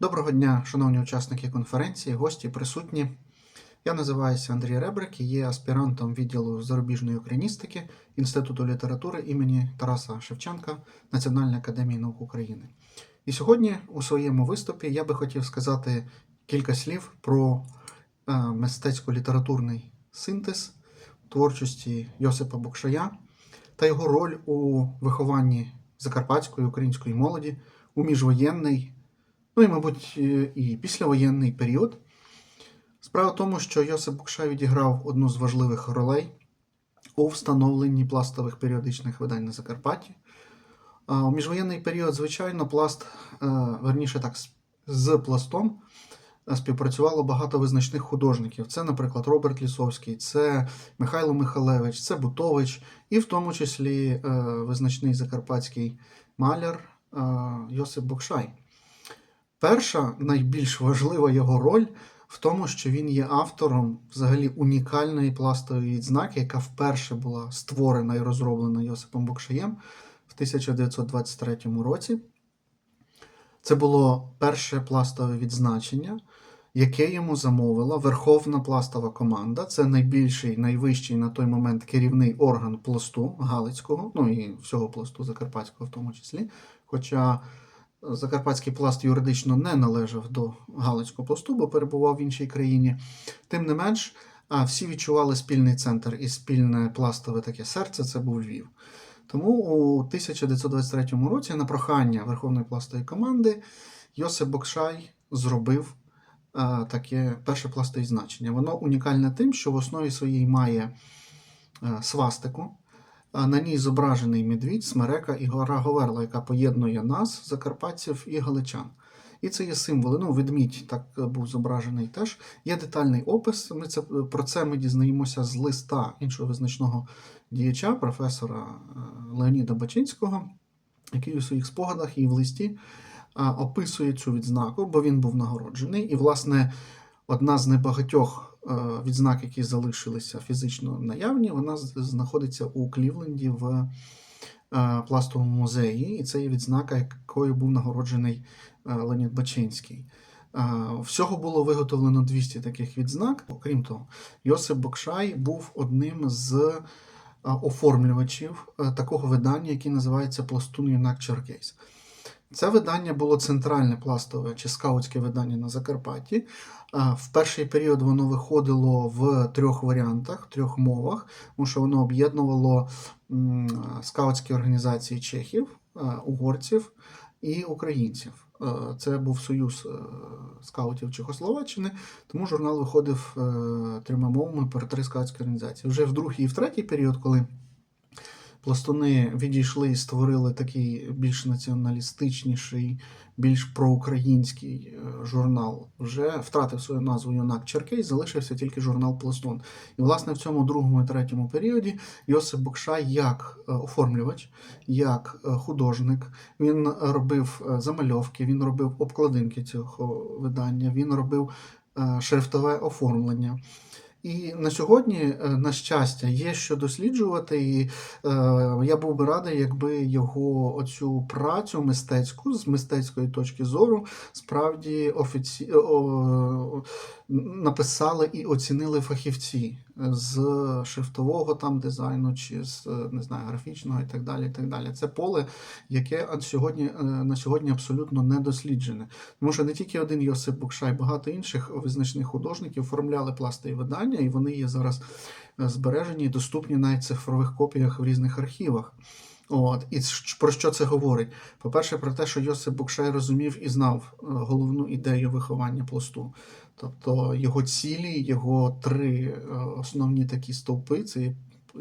Доброго дня, шановні учасники конференції, гості, присутні. Я називаюся Андрій Ребрик і є аспірантом відділу зарубіжної україністики Інституту літератури імені Тараса Шевченка Національної академії наук України. І сьогодні у своєму виступі я би хотів сказати кілька слів про е, мистецько-літературний синтез творчості Йосипа Букшая та його роль у вихованні закарпатської української молоді у міжвоєнний ну і, мабуть, е, і післявоєнний період. Справа в тому, що Йосип Букшай відіграв одну з важливих ролей у встановленні пластових періодичних видань на Закарпатті. У міжвоєнний період, звичайно, пласт, е, верніше так, з- пластом е, співпрацювало багато визначних художників. Це, наприклад, Роберт Лісовський, це Михайло Михалевич, це Бутович, і в тому числі визначний закарпатський маляр Йосип Букшай. Перша найбільш важлива його роль в тому, що він є автором взагалі унікальної пластової відзнаки, яка вперше була створена і розроблена Йосипом Букшаєм в 1923 році. Це було перше пластове відзначення, яке йому замовила Верховна пластова команда. Це найбільший, найвищий на той момент керівний орган пласту Галицького, ну і всього пласту Закарпатського в тому числі. Хоча Закарпатський пласт юридично не належав до Галицького пласту, бо перебував в іншій країні. Тим не менш, всі відчували спільний центр і спільне пластове таке серце це був Львів. Тому у 1923 році на прохання Верховної пластової команди Йосип Бокшай зробив таке перше пластове значення. Воно унікальне тим, що в основі своїй має свастику. На ній зображений медвідь, смерека і гора Говерла, яка поєднує нас, закарпатців і галичан. І це є символи. Ну, ведмідь так е, був зображений теж. Є детальний опис. Ми це, про це ми дізнаємося з листа іншого визначного діяча, професора е, Леоніда Бачинського, який у своїх спогадах і в листі описує цю відзнаку, бо він був нагороджений. І, власне, одна з небагатьох е, відзнак, які залишилися фізично наявні, вона знаходиться у Клівленді в е, пластовому музеї, і це є відзнака, якою був нагороджений е, Леонід Бачинський. Е, Всього було виготовлено 200 таких відзнак. Окрім того, Йосип Бокшай був одним з е, оформлювачів е, такого видання, яке називається Пластун Юнак Черкейс. Це видання було центральне пластове чи скаутське видання на Закарпатті. В перший період воно виходило в трьох варіантах, трьох мовах, тому що воно об'єднувало скаутські організації чехів, угорців і українців. Це був союз е, скаутів Чехословаччини, тому журнал виходив е, трьома мовами про три скаутські організації. Вже в другий і в третій період, коли пластуни відійшли і створили такий більш націоналістичніший, більш проукраїнський е, журнал. Вже втратив свою назву Юнак Черкей, залишився тільки журнал Пластун. І, власне, в цьому другому і третьому періоді Йосип Букшай як е, оформлювач, як е, художник, він робив замальовки, він робив обкладинки цього видання, він робив шрифтове оформлення. І на сьогодні, е, на щастя, є що досліджувати, і е, я був би радий, якби його оцю працю мистецьку з мистецької точки зору справді офіці... написали і оцінили фахівці з шрифтового там дизайну чи з е, не знаю, графічного і так далі. І так далі. Це поле, яке сьогодні, е, на сьогодні абсолютно не досліджене. Тому що не тільки один Йосип Букшай, багато інших визначних художників оформляли пластові видання, і вони є зараз е, збережені і доступні в цифрових копіях в різних архівах. От, і про що це говорить? По-перше, про те, що Йосип Букшай розумів і знав е, головну ідею виховання пласту. Тобто його цілі, його три е, основні такі стовпи, це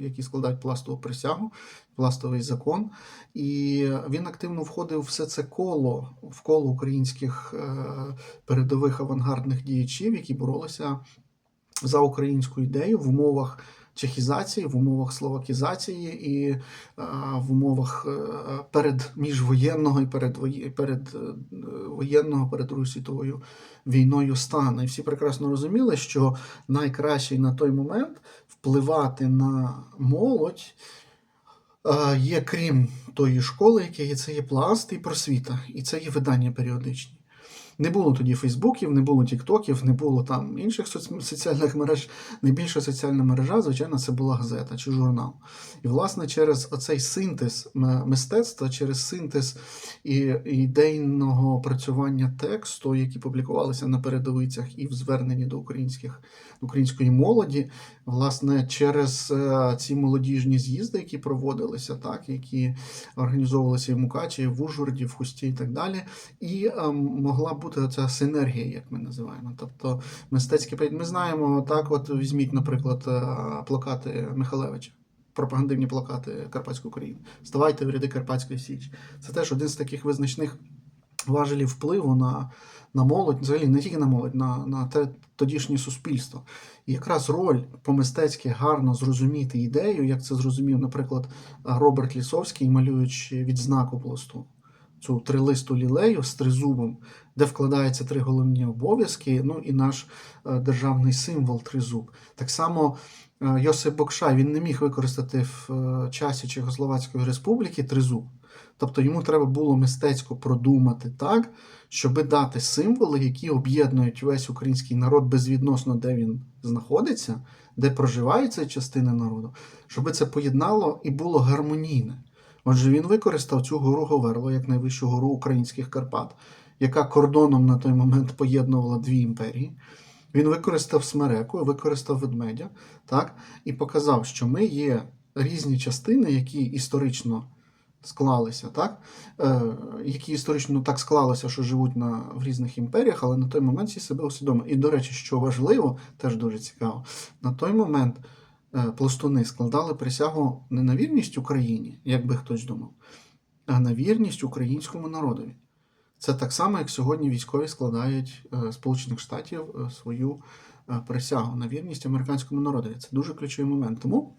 які складають пластову присягу, пластовий закон. І він активно входив в все це коло, в коло українських передових авангардних діячів, які боролися за українську ідею в умовах чехізації, в умовах словакізації і е, в умовах е, перед міжвоєнного і перед, перед е, воєнного перед Другою світовою війною стану. І всі прекрасно розуміли, що найкращий на той момент впливати на молодь. е, Є крім тої школи, яка є, це є пласт і просвіта, і це є видання періодичні. Не було тоді Фейсбуків, не було Тіктоків, не було там інших соц- соціальних мереж. Найбільша соціальна мережа, звичайно, це була газета чи журнал. І, власне, через оцей синтез мистецтва, через синтез і ідейного працювання тексту, які публікувалися на передовицях і в зверненні до українських української молоді, власне, через е, ці молодіжні з'їзди, які проводилися, так, які організовувалися і в Мукачі, і в Ужгороді, в Хусті і так далі. І е, могла бути ця синергія, як ми називаємо. Тобто мистецькі проєкт- Ми знаємо, так, от візьміть, наприклад, е, плакати Михалевича. Пропагандивні плакати Карпатської України. Ставайте в ряди Карпатської Січі. Це теж один з таких визначних важелів впливу на, на молодь, взагалі не тільки на молодь, на, на те тодішнє суспільство. І якраз роль по-мистецьки гарно зрозуміти ідею, як це зрозумів, наприклад, Роберт Лісовський, малюючи відзнаку пласту, цю трилисту лілею з тризубом, де вкладаються три головні обов'язки, ну і наш е, державний символ тризуб. Так само е, Йосип Бокшай він не міг використати в е, часі Чехословацької республіки тризуб. Тобто йому треба було мистецько продумати так, щоб дати символи, які об'єднують весь український народ безвідносно, де він знаходиться, де проживає ця частина народу, щоб це поєднало і було гармонійне. Отже, він використав цю гору Говерло як найвищу гору українських Карпат, яка кордоном на той момент поєднувала дві імперії. Він використав смереку, використав ведмедя, так, і показав, що ми є різні частини, які історично склалися, так? Е, які історично так склалося, що живуть на, в різних імперіях, але на той момент всі себе усвідомили. І, до речі, що важливо, теж дуже цікаво, на той момент пластуни складали присягу не на вірність Україні, як би хтось думав, а на вірність українському народові. Це так само, як сьогодні військові складають е, Сполучених Штатів е, свою е, присягу на вірність американському народові. Це дуже ключовий момент. Тому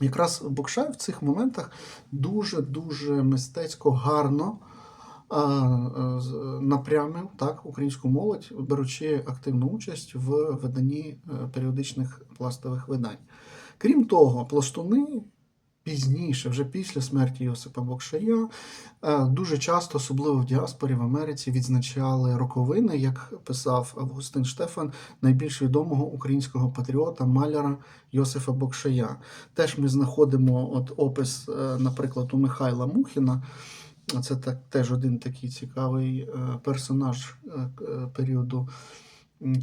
якраз Бокшай в цих моментах дуже-дуже мистецько гарно напрямив так, українську молодь, беручи активну участь в виданні е, періодичних пластових видань. Крім того, пластуни пізніше, вже після смерті Йосипа Бокшая, е, дуже часто, особливо в діаспорі в Америці, відзначали роковини, як писав Августин Штефан, найбільш відомого українського патріота, маляра Йосифа Бокшая. Теж ми знаходимо от опис, е, наприклад, у Михайла Мухіна. Це так, теж один такий цікавий е, персонаж періоду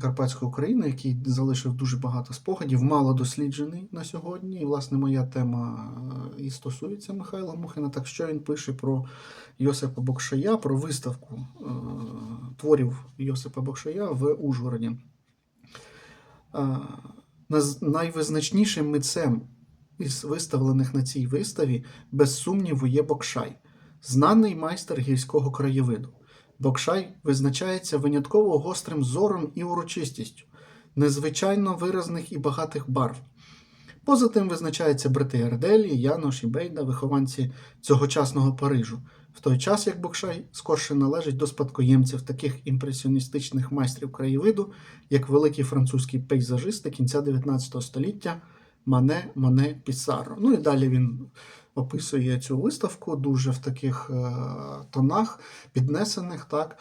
Карпатської України, який залишив дуже багато спогадів, мало досліджений на сьогодні. І, власне, моя тема е, і стосується Михайла Мухина. Так що він пише про Йосипа Бокшая, про виставку е, творів Йосипа Бокшая в Ужгороді. Е, Найвизначнішим митцем із виставлених на цій виставі, без сумніву, є Бокшай, знаний майстер гірського краєвиду. Бокшай визначається винятково гострим зором і урочистістю, незвичайно виразних і багатих барв. Поза тим визначаються брати Ерделі, Янош і Бейда, вихованці цьогочасного Парижу, в той час як Бокшай скорше належить до спадкоємців таких імпресіоністичних майстрів краєвиду, як великі французькі пейзажисти кінця 19 століття Мане, Моне, Пісаро. Ну і далі він описує цю виставку дуже в таких е, тонах, піднесених, так.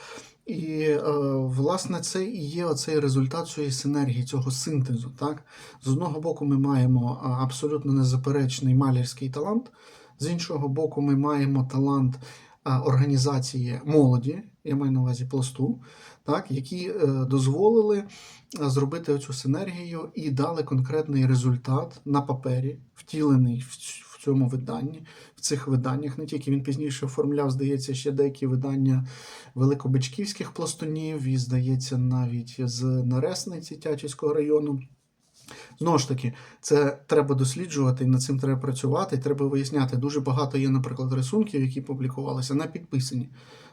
І, е, власне, це і є оцей результат цієї синергії, цього синтезу. Так? З одного боку, ми маємо абсолютно незаперечний малярський талант, з іншого боку, ми маємо талант організації молоді, я маю на увазі пласту, так, які е, дозволили зробити цю синергію і дали конкретний результат на папері, втілений в цьому виданні, в цих виданнях. Не тільки він пізніше оформляв, здається, ще деякі видання великобичківських пластунів, і, здається, навіть з Наресниці Тячівського району. Знову ж таки, це треба досліджувати, і над цим треба працювати, і треба виясняти. Дуже багато є, наприклад, рисунків, які публікувалися, на підписані.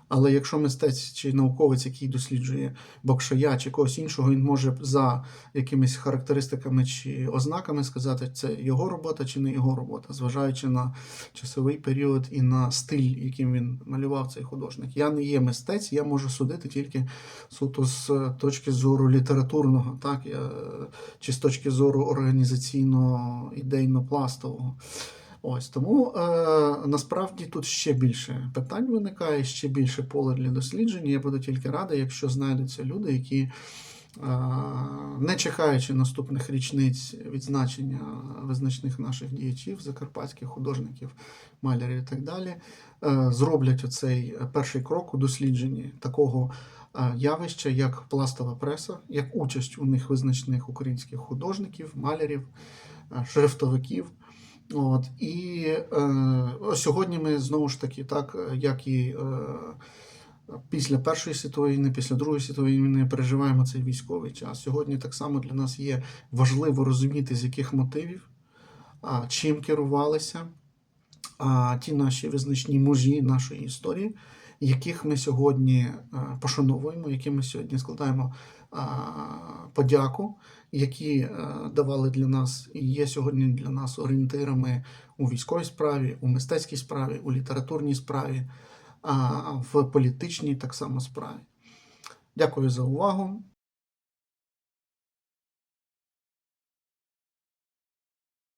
Але якщо мистець чи науковець, який досліджує Бокшая чи когось іншого, він може за якимись характеристиками чи ознаками сказати, це його робота чи не його робота, зважаючи на часовий період і на стиль, яким він малював цей художник. Я не є мистець, я можу судити тільки суто з точки зору літературного, так, я, чи з точки зору організаційно ідейно-пластового. Ось тому е, насправді тут ще більше питань виникає, ще більше поле для дослідження. Я буду тільки радий, якщо знайдуться люди, які, е, не чекаючи наступних річниць відзначення визначних наших діячів, закарпатських художників, малярів і так далі, е, зроблять оцей перший крок у дослідженні такого е, явища, як пластова преса, як участь у них визначних українських художників, малярів, шрифтовиків. От, і е, сьогодні ми знову ж таки, так як і е, після Першої світової війни, після Другої світової війни переживаємо цей військовий час. Сьогодні так само для нас є важливо розуміти, з яких мотивів, а, чим керувалися а, ті наші визначні мужі нашої історії, яких ми сьогодні е, пошановуємо, яким ми сьогодні складаємо подяку, які е, давали для нас і є сьогодні для нас орієнтирами у військовій справі, у мистецькій справі, у літературній справі, в політичній так само справі. Дякую за увагу.